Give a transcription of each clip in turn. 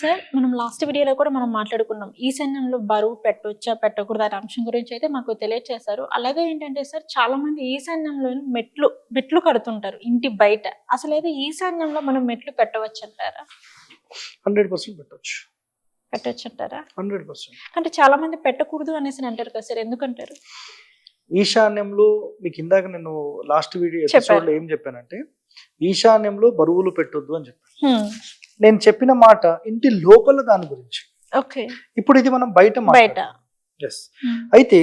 Sir మనం last వీడియోలో కూడా మనం మాట్లాడుకున్నాం. ఈశాన్యంలో బరువు పెట్టొచ్చా పెట్టకూడదు అనే అంశం గురించి అయితే మాకు తెలియజేశారు అలాగే ఏంటంటే సార్ చాలా మంది ఈశాన్యంలో మెట్లు మెట్లు కడుతుంటారు ఇంటి బయట. అసలు అయితే ఈశాన్యంలో మనం మెట్లు పెట్టవచ్చు అంటారా హండ్రెడ్ పర్సెంట్ పెట్టచ్చు. పెట్టవచ్చు అంటారా హండ్రెడ్ పర్సెంట్ అంటే చాలా మంది పెట్టకూడదు అనేసి అంటారు కదా సార్ ఎందుకంటారు? ఈశాన్యంలో మీకు ఇందాక నేను లాస్ట్ వీడియో. ఎపిసోడ్లో ఏం చెప్పానంటే ఈశాన్యంలో బరువులు పెట్టొద్దు అని చెప్పాను. నేను చెప్పిన మాట ఇంటి లోపల దాని గురించి. ఓకే. ఇప్పుడు ఇది మనం బయట బయట. హ్మ్. అయితే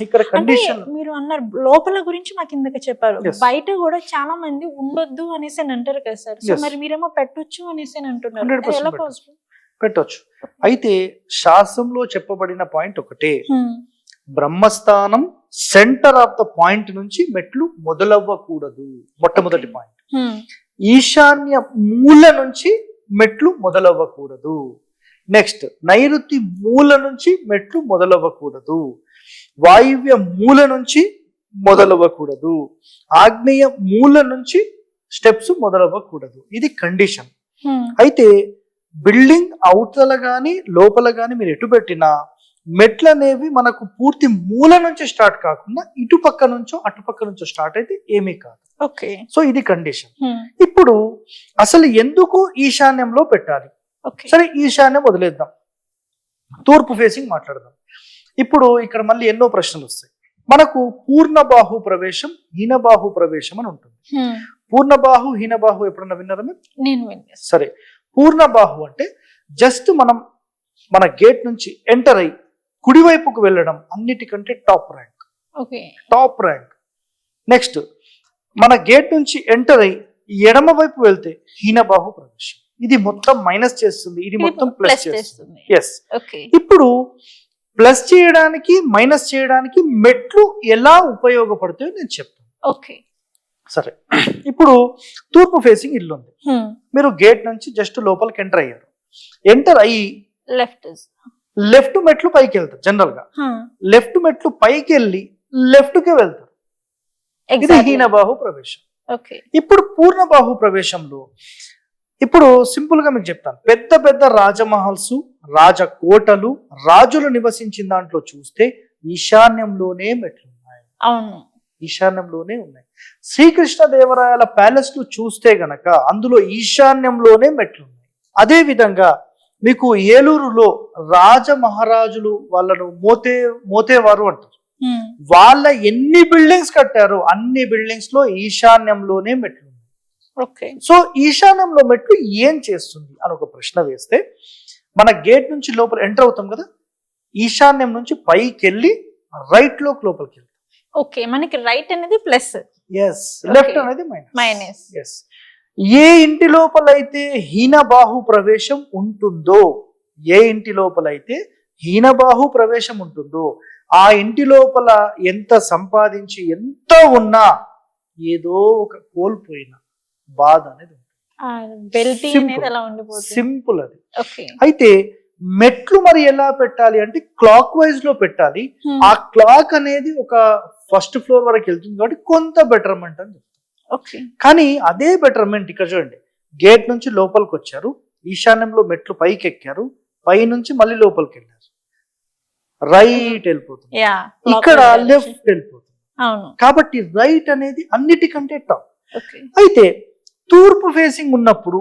ఇక్కడ కండిషన్ మీరు అన్నారు లోపల గురించి మాకు ఇందాక చెప్పారు. బయట కూడా చాలా మంది ఉండొద్దు అనేసి అని అంటారు కదా సార్. సో. మరి మీరేమో పెట్టొచ్చు అనేసి అని అంటున్నారు. 100% అది ఎలా పెట్టొచ్చు. పాసిబుల్ పెట్టొచ్చు. అయితే శాస్త్రంలో చెప్పబడిన పాయింట్ ఒకటే. బ్రహ్మస్థానం సెంటర్ ఆఫ్ ద పాయింట్ నుంచి మెట్లు మొదలవ్వకూడదు. మొట్టమొదటి. పాయింట్. ఈశాన్య మూల నుంచి మెట్లు మొదలవ్వకూడదు. నెక్స్ట్ నైరుతి మూల నుంచి మెట్లు మొదలవ్వకూడదు. వాయువ్య మూల నుంచి మొదలవ్వకూడదు. ఆగ్నేయ మూల నుంచి స్టెప్స్ మొదలవ్వకూడదు. ఇది కండిషన్ అయితే బిల్డింగ్ అవతల గాని లోపల గాని మీరు ఎటు పెట్టినా మెట్లు అనేవి మనకు పూర్తి మూల నుంచి స్టార్ట్ కాకుండా ఇటు పక్క నుంచో అటు పక్క నుంచో స్టార్ట్ అయితే ఏమీ కాదు. ఓకే. సో ఇది కండిషన్. ఇప్పుడు అసలు ఎందుకు ఈశాన్యంలో పెట్టాలి? ఓకే. సరే ఈశాన్యం వదిలేద్దాం. తూర్పు ఫేసింగ్ మాట్లాడదాం. ఇప్పుడు ఇక్కడ మళ్ళీ ఎన్నో ప్రశ్నలు వస్తాయి. మనకు పూర్ణ బాహు ప్రవేశం హీనబాహు ప్రవేశం అని ఉంటుంది. పూర్ణ బాహు హీనబాహు ఎప్పుడన్నా విన్నారా నేను సరే. పూర్ణ బాహు అంటే జస్ట్ మనం మన గేట్ నుంచి ఎంటర్ అయ్యి కుడివైపుకు వెళ్ళడం అన్నిటికంటే top rank. Okay. Top rank. Next మన గేట్ నుంచి ఎంటర్ అయ్యి ఎడమ వైపు వెళ్తే హీనబాహు ప్రవేశం. ఇది మొత్తం మైనస్ చేస్తుంది. ఇది మొత్తం ప్లస్ చేస్తుంది. Yes okay. ఇప్పుడు ప్లస్ చేయడానికి మైనస్ చేయడానికి మెట్లు ఎలా ఉపయోగపడతాయో నేను చెప్తాను. ఓకే. సరే. ఇప్పుడు తూర్పు ఫేసింగ్ ఇల్లు ఉంది మీరు గేట్ నుంచి జస్ట్ లోపలికి ఎంటర్ అయ్యారు. ఎంటర్ అయ్యి లెఫ్ట్ లెఫ్ట్ మెట్లు పైకి వెళ్తారు జనరల్గా లెఫ్ట్ మెట్లు పైకి వెళ్ళి లెఫ్ట్కి వెళ్తారు. ఇది హీనబాహు ప్రవేశం. ఓకే ఇప్పుడు పూర్ణబాహు ప్రవేశంలో ఇప్పుడు సింపుల్గా మీకు చెప్తాను. పెద్ద పెద్ద రాజమహల్స్ రాజకోటలు రాజులు నివసించిన దాంట్లో చూస్తే ఈశాన్యంలోనే మెట్లు ఉన్నాయి. అవును. ఈశాన్యంలోనే ఉన్నాయి. శ్రీకృష్ణ దేవరాయల ప్యాలెస్లు చూస్తే గనక అందులో ఈశాన్యంలోనే మెట్లు ఉన్నాయి. అదే విధంగా మీకు ఏలూరులో రాజ మహారాజులు వాళ్ళను మోతే మోతేవారు అంటారు. వాళ్ళ ఎన్ని బిల్డింగ్స్ కట్టారో అన్ని బిల్డింగ్స్లో ఈశాన్యంలోనే మెట్లు ఓకే. సో ఈశాన్యంలో మెట్లు ఏం చేస్తుంది అని ఒక ప్రశ్న వేస్తే మన గేట్ నుంచి లోపల ఎంటర్ అవుతాం కదా? ఈశాన్యం నుంచి పైకి వెళ్ళి రైట్లోకి లోపలికి వెళ్తాం ఓకే. మనకి రైట్ అనేది ప్లస్. Yes left. అనేది మైనస్. మైనస్. ఎస్ ఏ ఇంటి లోపలైతే హీనబాహు ప్రవేశం ఉంటుందో ఏ ఇంటి లోపలైతే హీనబాహు ప్రవేశం ఉంటుందో ఆ ఇంటి లోపల ఎంత సంపాదించి ఎంత ఉన్నా ఏదో ఒక కోల్పోయిన బాధ అనేది ఉంటుంది. సింపుల్ అది. అయితే మెట్లు మరి ఎలా పెట్టాలి అంటే క్లాక్ వైజ్లో పెట్టాలి. ఆ క్లాక్ అనేది ఒక ఫస్ట్ ఫ్లోర్ వరకు వెళ్తుంది కాబట్టి కొంత బెటర్మెంట్ అని కానీ అదే బెటర్మెంట్ ఇక్కడ చూడండి. గేట్ నుంచి లోపలికి వచ్చారు. ఈశాన్యంలో మెట్లు పైకి ఎక్కారు పై నుంచి మళ్ళీ లోపలికి వెళ్ళారు. రైట్ వెళ్ళిపోతుంది. ఇక్కడ లెఫ్ట్ వెళ్ళిపోతుంది. కాబట్టి రైట్ అనేది అన్నిటికంటే టాప్. ఓకే. అయితే తూర్పు ఫేసింగ్ ఉన్నప్పుడు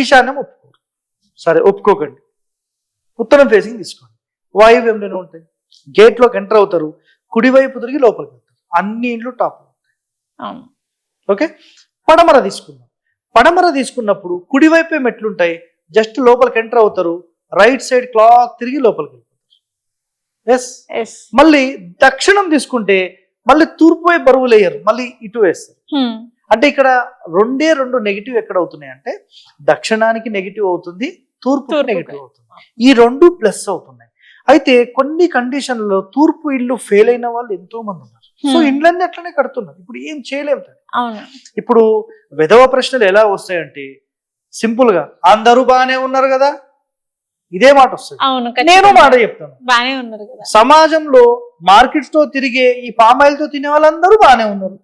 ఈశాన్యం ఒప్పుకోరు. సరే ఒప్పుకోకండి. ఉత్తరం ఫేసింగ్ తీసుకోండి. వాయువ్యంలోనే ఉంటాయి గేట్లోకి ఎంటర్ అవుతారు. కుడివైపు తిరిగి లోపలికి వెళ్తారు. అన్ని ఇండ్లు టాప్. ఓకే? పడమర తీసుకుందాం. పడమర తీసుకున్నప్పుడు కుడివైపే మెట్లుంటాయి. జస్ట్ లోపలికి ఎంటర్ అవుతారు. రైట్ సైడ్ క్లాక్ తిరిగి లోపలికి వెళ్ళిపోతారు. ఎస్ ఎస్ మళ్ళీ దక్షిణం తీసుకుంటే మళ్ళీ తూర్పు వైపు బరువులు వేయరు మళ్ళీ ఇటు వేస్తారు. అంటే ఇక్కడ రెండే రెండు నెగిటివ్ ఎక్కడ అవుతున్నాయి అంటే దక్షిణానికి నెగిటివ్ అవుతుంది తూర్పు. నెగిటివ్ అవుతుంది. ఈ రెండు ప్లస్ అవుతున్నాయి. అయితే కొన్ని కండిషన్లలో తూర్పు ఇల్లు ఫెయిల్ అయిన వాళ్ళు ఎంతో మంది ఉన్నారు. So Hmm. ఇండ్లన్నీ అట్లనే కడుతున్నారు. ఇప్పుడు ఏం చేయలేము. అవును. ఇప్పుడు విధవ ప్రశ్నలు ఎలా వస్తాయంటే సింపుల్గా అందరూ బాగానే ఉన్నారు కదా? ఇదే మాట వస్తుంది. అవును నేను. మాట చెప్తాను. బానే ఉన్నారు కదా? సమాజంలో మార్కెట్స్తో తిరిగే ఈ పామాయిల్తో తినే వాళ్ళందరూ బాగానే ఉన్నారు.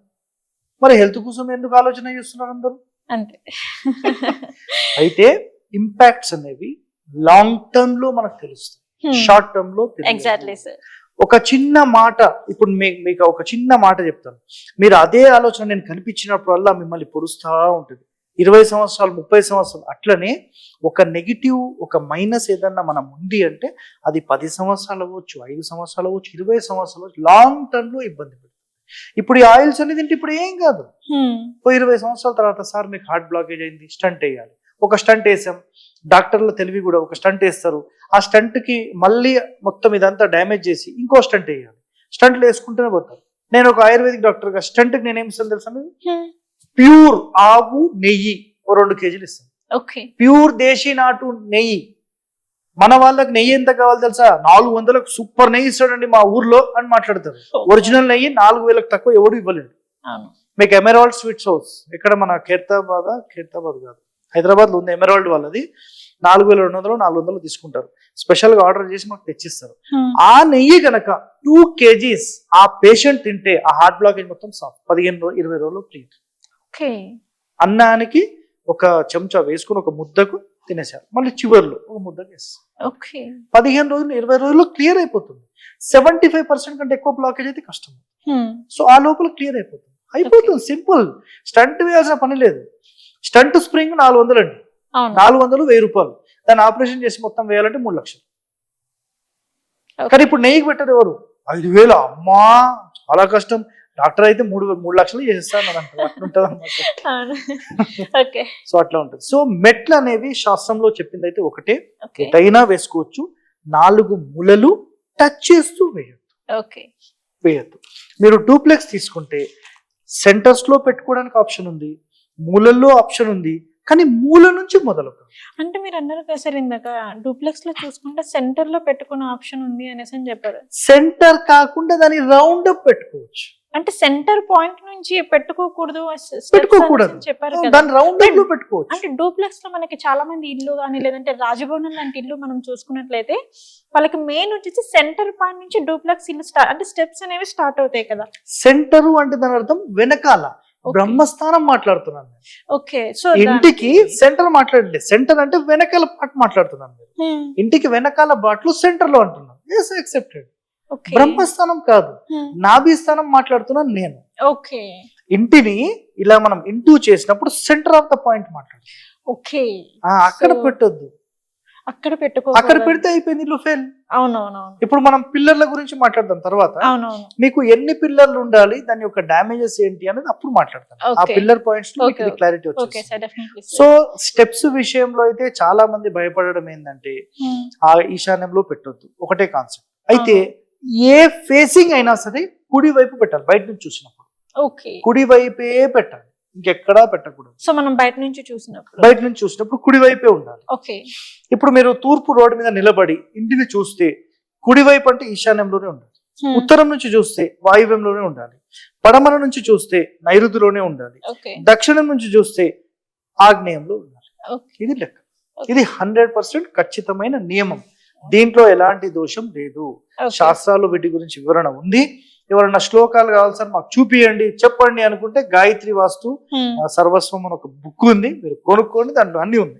మరి హెల్త్ కోసం ఎందుకు ఆలోచన చేస్తున్నారు అందరూ? అంతే. అయితే ఇంపాక్ట్స్ అనేవి లాంగ్ టర్మ్లో మనకు తెలుస్తుంది షార్ట్ టర్మ్లో. ఎగ్జాక్ట్లీ సార్ ఒక చిన్న మాట ఇప్పుడు మీ- మీకు ఒక చిన్న మాట చెప్తాను. మీరు అదే ఆలోచన నేను కనిపించినప్పుడల్లా మిమ్మల్ని పొడుస్తూ ఉంటుంది. ఇరవై సంవత్సరాలు ముప్పై సంవత్సరాలు అట్లనే ఒక నెగిటివ్ ఒక మైనస్ ఏదన్నా మనం ఉంది అంటే అది పది సంవత్సరాలు అవ్వచ్చు ఐదు సంవత్సరాలు అవ్వచ్చు ఇరవై సంవత్సరాలు అవ్వచ్చు లాంగ్ టర్మ్లో ఇబ్బంది పెడుతుంది. ఇప్పుడు ఈ ఆయిల్స్ అనేది ఇప్పుడు ఏం కాదు. ఇరవై సంవత్సరాల తర్వాత సార్ మీకు హార్ట్ బ్లాకేజ్ అయింది స్టంట్ వేయాలి. ఒక స్టంట్ వేసాం. డాక్టర్ల తెలివి కూడా ఒక స్టంట్ వేస్తారు. ఆ స్టంట్కి మళ్ళీ మొత్తం ఇదంతా డ్యామేజ్ చేసి ఇంకో స్టంట్ వేయాలి. స్టంట్లు వేసుకుంటూనే పోతారు. నేను ఒక ఆయుర్వేదిక్ డాక్టర్గా స్టంట్కి నేను ఏమి ఇస్తాను తెలుసా? ప్యూర్ ఆవు నెయ్యి ఓ రెండు కేజీలు ఇస్తాను. ఓకే. ప్యూర్ దేశీ నాటు నెయ్యి. మన వాళ్ళకి నెయ్యి ఎంత కావాలి తెలుసా? నాలుగు వందలకు సూపర్ నెయ్యి ఇస్తాడండి మా ఊర్లో అని మాట్లాడతారు. ఒరిజినల్ నెయ్యి నాలుగు వేలకు తక్కువ ఎవడు ఇవ్వలేడు అవును. మీకు ఎమెరాల్డ్ స్వీట్స్ హౌస్. ఇక్కడ మన ఖైరతాబాద్ ఖైరతాబాద్ కాదు. హైదరాబాద్లో ఉంది ఎమెరాల్డ్ వాళ్ళది నాలుగు వేల రెండు వందలు నాలుగు వందలు తీసుకుంటారు. స్పెషల్గా ఆర్డర్ చేసి మాకు తెచ్చిస్తారు. ఆ నెయ్యి గనక టూ కేజీస్ ఆ పేషెంట్ తింటే ఆ హార్ట్ బ్లాకేజ్ మొత్తం సాఫ్ పదిహేను రోజు ఇరవై రోజులు ఓకే. అన్నానికి ఒక చెంచా వేసుకుని ఒక ముద్దకు తినేశారు. మళ్ళీ చివర్లో ఒక ముద్దకు వేస్తారు. ఓకే. పదిహేను రోజులు ఇరవై రోజుల్లో క్లియర్ అయిపోతుంది. సెవెంటీ ఫైవ్ పర్సెంట్ కంటే ఎక్కువ బ్లాకేజ్ అయితే కష్టం. సో ఆ లోపల క్లియర్ అయిపోతుంది. అయిపోతుంది. సింపుల్. స్టంట్ వేయాల్సిన పని లేదు. స్టంట్ స్ప్రింగ్ నాలుగు వందలు అండి. నాలుగు వందలు వెయ్యి రూపాయలు. దాన్ని ఆపరేషన్ చేసి మొత్తం వేయాలంటే మూడు లక్షలు. కానీ ఇప్పుడు నెయ్యికి పెట్టారు ఎవరు? ఐదు వేలు. అమ్మా చాలా కష్టం. డాక్టర్ అయితే మూడు మూడు లక్షలు అట్లుంటది ఓకే. సో అట్లా ఉంటుంది. సో మెట్లు అనేవి శాస్త్రంలో చెప్పింది అయితే ఒకటే ఎటైనా వేసుకోవచ్చు. నాలుగు ములలు టచ్ చేస్తూ వేయద్దు. ఓకే. వేయద్దు. మీరు డూప్లెక్స్ తీసుకుంటే సెంటర్స్లో పెట్టుకోవడానికి ఆప్షన్ ఉంది. మూలల్లో ఆప్షన్ ఉంది. కానీ మూల నుంచి మొదలు అంటే మీరు అన్నారు కదా సార్ ఇందాక డూప్లెక్స్లో చూసుకుంటే సెంటర్లో పెట్టుకునే ఆప్షన్ ఉంది అనేసి అని చెప్పారు. సెంటర్ కాకుండా దాన్ని రౌండ్ అప్ పెట్టుకోవచ్చు. అంటే సెంటర్ పాయింట్ నుంచి పెట్టుకోకూడదు పెట్టుకోకూడదు. చెప్పారు దాన్ని రౌండ్లో పెట్టుకోవచ్చు. అంటే డూప్లెక్స్లో మనకి చాలా మంది ఇల్లు కానీ లేదంటే రాజభవనం లాంటి ఇల్లు మనం చూసుకున్నట్లయితే వాళ్ళకి మెయిన్ వచ్చేసి సెంటర్ పాయింట్ నుంచి డూప్లెక్స్ ఇల్లు స్టార్ట్ అంటే స్టెప్స్ అనేవి స్టార్ట్ అవుతాయి కదా. సెంటర్ అంటే దాని అర్థం వెనకాల. బ్రహ్మస్థానం మాట్లాడుతున్నాను నేను. ఓకే సో ఇంటికి సెంటర్ మాట్లాడలేదు. సెంటర్ అంటే వెనకాల పార్ట్ మాట్లాడుతున్నాను నేను. ఇంటికి వెనకాల బాట్లు సెంటర్లో అంటున్నాను ఎస్ యాక్సెప్టెడ్ బ్రహ్మస్థానం కాదు. నాభి స్థానం మాట్లాడుతున్నాను నేను. ఓకే ఇంటిని ఇలా మనం ఇంటూ చేసినప్పుడు సెంటర్ ఆఫ్ ద పాయింట్ మాట్లాడు ఓకే అక్కడ పెట్టొద్దు. అక్కడ పెట్టుకో అక్కడ పెడితే అయిపోయింది ఇల్లు ఫెయిల్ అవునవునవును. ఇప్పుడు మనం పిల్లర్ల గురించి మాట్లాడదాం తర్వాత. అవునవును. మీకు ఎన్ని పిల్లర్లు ఉండాలి దాని యొక్క డామేజెస్ ఏంటి అనేది అప్పుడు మాట్లాడతాం ఆ. Pillar points clarity definitely so steps విషయంలో అయితే చాలా మంది భయపడడం ఏంటంటే ఆ ఈశాన్యంలో పెట్టొద్దు. ఒకటే కాన్సెప్ట్ అయితే ఏ ఫేసింగ్ అయినా సరే కుడి వైపు పెట్టాలి బయట నుంచి చూసినప్పుడు. ఓకే. కుడి వైపే పెట్టాలి. ఇంకెక్కడా పెట్టకూడదు. సో మనం బయట నుంచి చూసినప్పుడు. బయట నుంచి చూసినప్పుడు కుడి వైపే ఉండాలి. ఓకే. ఇప్పుడు మీరు తూర్పు రోడ్డు మీద నిలబడి ఇంటిని చూస్తే కుడి వైపు అంటే ఈశాన్యంలోనే ఉండాలి. ఉత్తరం నుంచి చూస్తే వాయువ్యంలోనే ఉండాలి. పడమర నుంచి చూస్తే నైరుతిలోనే ఉండాలి. దక్షిణం నుంచి చూస్తే ఆగ్నేయంలో ఉండాలి. ఇది లెక్క. ఇది హండ్రెడ్ పర్సెంట్ ఖచ్చితమైన నియమం. దీంట్లో ఎలాంటి దోషం లేదు. శాస్త్రాలు వీటి గురించి వివరణ ఉంది. ఎవరైనా శ్లోకాలు కావాలి సార్ మాకు చూపియండి చెప్పండి అనుకుంటే గాయత్రి వాస్తు సర్వస్వం అని ఒక బుక్ ఉంది మీరు కొనుక్కోండి దాంట్లో అన్ని ఉంది